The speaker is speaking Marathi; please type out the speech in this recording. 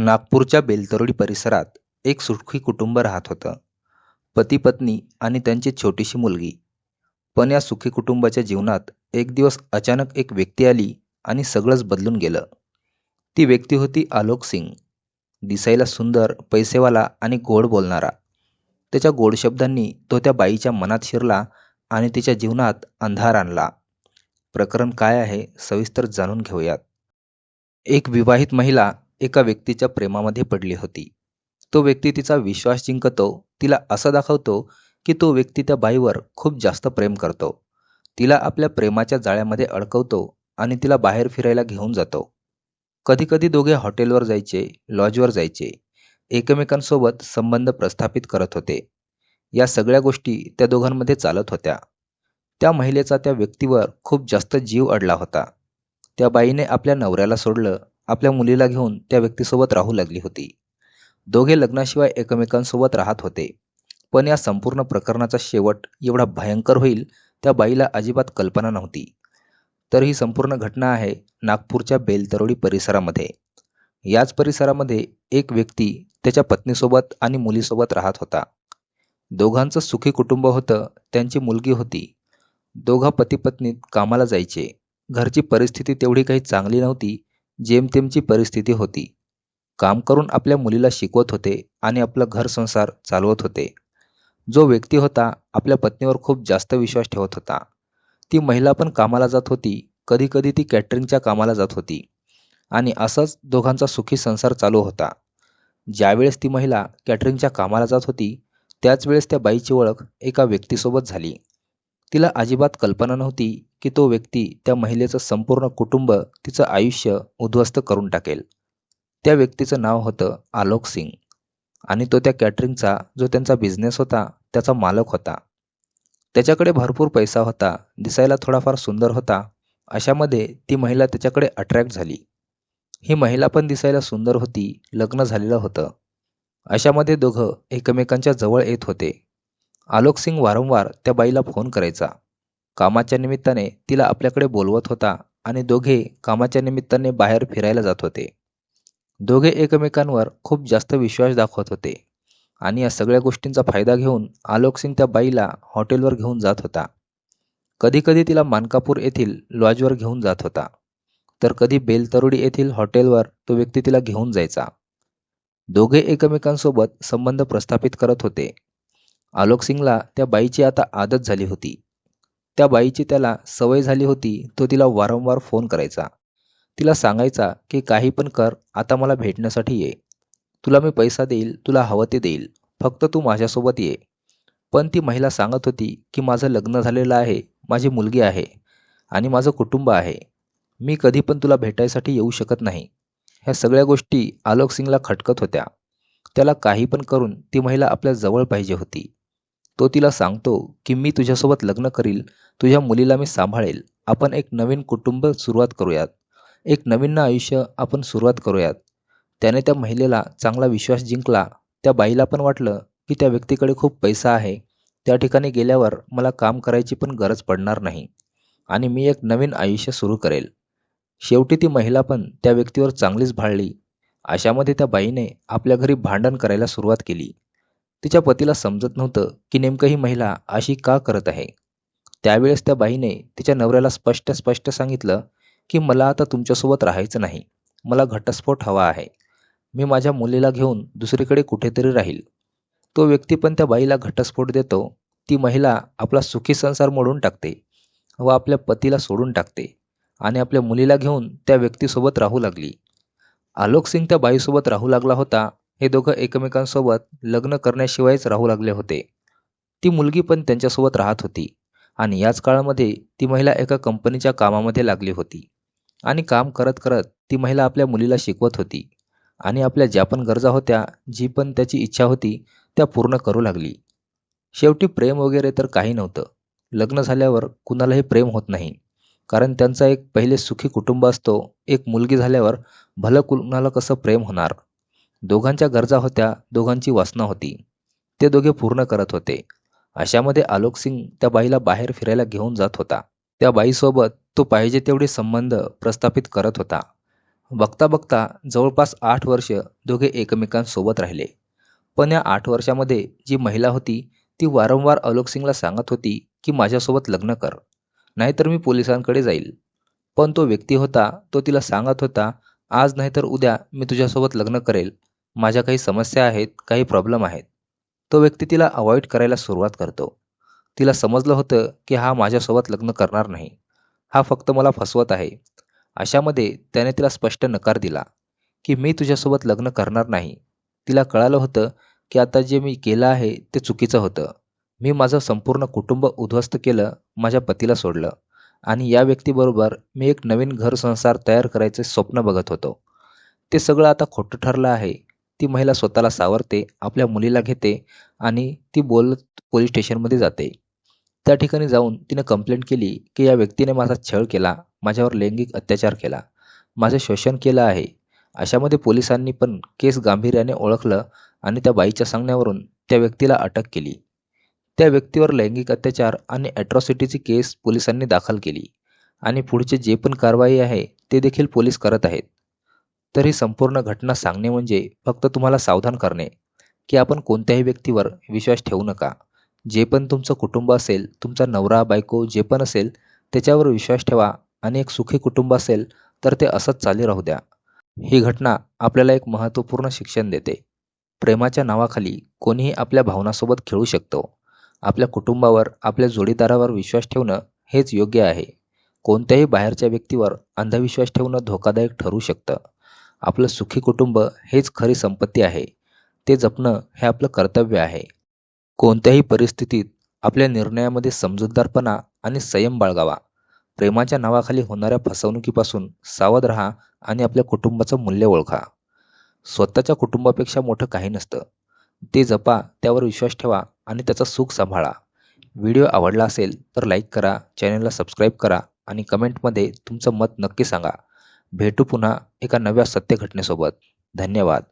नागपूरच्या बेलतरोडी परिसरात एक सुखी कुटुंब राहत होतं. पती पत्नी आणि त्यांची छोटीशी मुलगी. पण या सुखी कुटुंबाच्या जीवनात एक दिवस अचानक एक व्यक्ती आली आणि सगळंच बदलून गेलं. ती व्यक्ती होती आलोक सिंग. दिसायला सुंदर पैसेवाला आणि गोड बोलणारा. त्याच्या गोड शब्दांनी तो त्या बाईच्या मनात शिरला आणि तिच्या जीवनात अंधार आणला. प्रकरण काय आहे सविस्तर जाणून घेऊयात. एक विवाहित महिला एका व्यक्तीच्या प्रेमामध्ये पडली होती. तो व्यक्ती तिचा विश्वास जिंकतो तिला असं दाखवतो की तो व्यक्ती त्या बाईवर खूप जास्त प्रेम करतो. तिला आपल्या प्रेमाच्या जाळ्यामध्ये अडकवतो आणि तिला बाहेर फिरायला घेऊन जातो. कधीकधी दोघे हॉटेलवर जायचे लॉजवर जायचे. एकमेकांसोबत संबंध प्रस्थापित करत होते. या सगळ्या गोष्टी त्या दोघांमध्ये चालत होत्या. त्या महिलेचा त्या व्यक्तीवर खूप जास्त जीव अडला होता. त्या बाईने आपल्या नवऱ्याला सोडलं आपल्या मुलीला घेऊन त्या व्यक्तीसोबत राहू लागली होती. दोघे लग्नाशिवाय एकमेकांसोबत राहत होते. पण या संपूर्ण प्रकरणाचा शेवट एवढा भयंकर होईल त्या बाईला अजिबात कल्पना नव्हती. तर ही संपूर्ण घटना आहे नागपूरच्या बेलतरोडी परिसरामध्ये. याच परिसरामध्ये एक व्यक्ती त्याच्या पत्नीसोबत आणि मुलीसोबत राहत होता. दोघांचं सुखी कुटुंब होतं त्यांची मुलगी होती. दोघा पती पत्नीत कामाला जायचे. घरची परिस्थिती तेवढी काही चांगली नव्हती जेमतेमची परिस्थिती होती. काम करून आपल्या मुलीला शिकवत होते आणि आपलं घर संसार चालवत होते. जो व्यक्ती होता आपल्या पत्नीवर खूप जास्त विश्वास ठेवत होता. ती महिला पण कामाला जात होती. कधीकधी ती कॅटरिंगच्या कामाला जात होती. आणि असंच दोघांचा सुखी संसार चालू होता. ज्यावेळेस ती महिला कॅटरिंगच्या कामाला जात होती त्याच वेळेस त्या बाईची ओळख एका व्यक्तीसोबत झाली. तिला अजिबात कल्पना नव्हती की तो व्यक्ती त्या महिलेचं संपूर्ण कुटुंब तिचं आयुष्य उद्ध्वस्त करून टाकेल. त्या व्यक्तीचं नाव होतं आलोक सिंग आणि तो त्या कॅटरिंगचा जो त्यांचा बिझनेस होता त्याचा मालक होता. त्याच्याकडे भरपूर पैसा होता दिसायला थोडाफार सुंदर होता अशामध्ये ती महिला त्याच्याकडे अट्रॅक्ट झाली. ही महिला पण दिसायला सुंदर होती लग्न झालेलं होतं. अशामध्ये दोघं एकमेकांच्या जवळ येत होते. आलोक सिंग वारंवार त्या बाईला फोन करायचा. कामाच्या निमित्ताने तिला आपल्याकडे बोलवत होता आणि दोघे कामाच्या निमित्ताने बाहेर फिरायला जात होते. दोघे एकमेकांवर खूप जास्त विश्वास दाखवत होते आणि या सगळ्या गोष्टींचा फायदा घेऊन आलोक सिंग त्या बाईला हॉटेलवर घेऊन जात होता. कधीकधी तिला मानकापूर येथील लॉजवर घेऊन जात होता. तर कधी बेलतरोडी येथील हॉटेलवर तो व्यक्ती तिला घेऊन जायचा. दोघे एकमेकांसोबत संबंध प्रस्थापित करत होते. आलोक सिंगला त्या बाईची आता आदत झाली होती. त्या बाईची त्याला सवय झाली होती तो तिला वारंवार फोन करायचा. तिला सांगायचा की काही पण कर आता मला भेटण्यासाठी ये. तुला मी पैसा देईल तुला हवं ते देईल. फक्त तू माझ्यासोबत ये. पण ती महिला सांगत होती की माझं लग्न झालेलं आहे माझी मुलगी आहे आणि माझं कुटुंब आहे. मी कधी पण तुला भेटायसाठी येऊ शकत नाही. ह्या सगळ्या गोष्टी आलोक सिंगला खटकत होत्या. त्याला काही पण करून ती महिला आपल्या जवळ पाहिजे होती. तो तिला सांगतो की मी तुझ्यासोबत लग्न करील तुझ्या मुलीला मी सांभाळेल. आपण एक नवीन कुटुंब सुरुवात करूयात. एक नवीन आयुष्य आपण सुरुवात करूयात. त्याने त्या महिलेला चांगला विश्वास जिंकला. त्या बाईला पण वाटलं की त्या व्यक्तीकडे खूप पैसा आहे. त्या ठिकाणी गेल्यावर मला काम करायची पण गरज पडणार नाही. आणि मी एक नवीन आयुष्य सुरू करेल. शेवटी ती महिला पण त्या व्यक्तीवर चांगलीच भाळली. अशामध्ये त्या बाईने आपल्या घरी भांडण करायला सुरुवात केली. तिच्या पतीला समजत नव्हतं की नेमकं ही महिला अशी का करत आहे. त्यावेळेस त्या बाईने तिच्या नवऱ्याला स्पष्ट स्पष्ट सांगितलं की मला आता तुमच्यासोबत राहायचं नाही. मला घटस्फोट हवा आहे. मी माझ्या मुलीला घेऊन दुसरीकडे कुठेतरी राहील. तो व्यक्ती पण त्या बाईला घटस्फोट देतो. ती महिला आपला सुखी संसार मोडून टाकते व आपल्या पतीला सोडून टाकते आणि आपल्या मुलीला घेऊन त्या व्यक्तीसोबत राहू लागली. आलोक सिंग त्या बाईसोबत राहू लागला होता हे दोघं एकमेकांसोबत लग्न करण्याशिवायच राहू लागले होते. ती मुलगी पण त्यांच्यासोबत राहत होती आणि याच काळामध्ये ती महिला एका कंपनीच्या कामामध्ये लागली होती आणि काम करत करत ती महिला आपल्या मुलीला शिकवत होती आणि आपल्या ज्या पण गरजा होत्या जी पण त्याची इच्छा होती त्या पूर्ण करू लागली. शेवटी प्रेम वगैरे तर काही नव्हतं. लग्न झाल्यावर कुणालाही प्रेम होत नाही. कारण त्यांचा एक पहिले सुखी कुटुंब असतो एक मुलगी झाल्यावर भलं कुणाला कसं प्रेम होणार? दोघांच्या गरजा होत्या दोघांची वासना होती. ते दोघे पूर्ण करत होते. अशामध्ये आलोक सिंग त्या बाईला बाहेर फिरायला घेऊन जात होता. त्या बाईसोबत तो पाहिजे तेवढे संबंध प्रस्थापित करत होता. बघता बघता जवळपास आठ वर्ष दोघे एकमेकांसोबत राहिले. पण या आठ वर्षामध्ये जी महिला होती ती वारंवार आलोक सिंगला सांगत होती की माझ्यासोबत लग्न कर नाहीतर मी पोलिसांकडे जाईल. पण तो व्यक्ती होता तो तिला सांगत होता आज नाहीतर उद्या मी तुझ्यासोबत लग्न करेल माझ्या काही समस्या आहेत काही प्रॉब्लेम आहेत. तो व्यक्ती तिला अवॉइड करायला सुरुवात करतो. तिला समजलं होतं की हा माझ्यासोबत लग्न करणार नाही. हा फक्त मला फसवत आहे. अशामध्ये त्याने तिला स्पष्ट नकार दिला की मी तुझ्यासोबत लग्न करणार नाही. तिला कळालं होतं की आता जे मी केलं आहे ते चुकीचं होतं. मी माझं संपूर्ण कुटुंब उद्ध्वस्त केलं माझ्या पतीला सोडलं आणि या व्यक्तीबरोबर मी एक नवीन घर संसार तयार करायचे स्वप्न बघत होतो. ते सगळं आता खोटं ठरलं आहे. ती महिला स्वतःला सावरते आपल्या मुलीला घेते आणि ती बोलत पोलीस स्टेशनमध्ये जाते. त्या ठिकाणी जाऊन तिने कंप्लेंट केली की या व्यक्तीने माझा छळ केला माझ्यावर लैंगिक अत्याचार केला माझं शोषण केलं आहे. अशामध्ये पोलिसांनी पण केस गांभीर्याने ओळखलं आणि त्या बाईच्या सांगण्यावरून त्या व्यक्तीला अटक केली. त्या व्यक्तीवर लैंगिक अत्याचार आणि ॲट्रॉसिटीची केस पोलिसांनी दाखल केली आणि पुढचे जे पण कारवाई आहे ते देखील पोलीस करत आहेत. तर ही संपूर्ण घटना सांगणे म्हणजे फक्त तुम्हाला सावधान करणे. की आपण कोणत्याही व्यक्तीवर विश्वास ठेवू नका. जे पण तुमचं कुटुंब असेल तुमचा नवरा बायको जे पण असेल त्याच्यावर विश्वास ठेवा आणि एक सुखी कुटुंब असेल तर ते असंच चालू राहू द्या. ही घटना आपल्याला एक महत्त्वपूर्ण शिक्षण देते. प्रेमाच्या नावाखाली कोणीही आपल्या भावनासोबत खेळू शकतो. आपल्या कुटुंबावर आपल्या जोडीदारावर विश्वास ठेवणं हेच योग्य आहे. कोणत्याही बाहेरच्या व्यक्तीवर अंधविश्वास ठेवणं धोकादायक ठरू शकतं. आपलं सुखी कुटुंब हेच खरी संपत्ती आहे. ते जपणं हे आपलं कर्तव्य आहे. कोणत्याही परिस्थितीत आपल्या निर्णयामध्ये समजूतदारपणा आणि संयम बाळगावा. प्रेमाच्या नावाखाली होणाऱ्या फसवणुकीपासून सावध राहा आणि आपल्या कुटुंबाचं मूल्य ओळखा. स्वतःच्या कुटुंबापेक्षा मोठं काही नसतं. ते जपा त्यावर विश्वास ठेवा आणि त्याचा सुख सांभाळा. व्हिडिओ आवडला असेल तर लाईक करा चॅनलला सबस्क्राईब करा आणि कमेंटमध्ये तुमचं मत नक्की सांगा. भेटू पुन्हा एका नव्या सत्य घटनेसोबत धन्यवाद.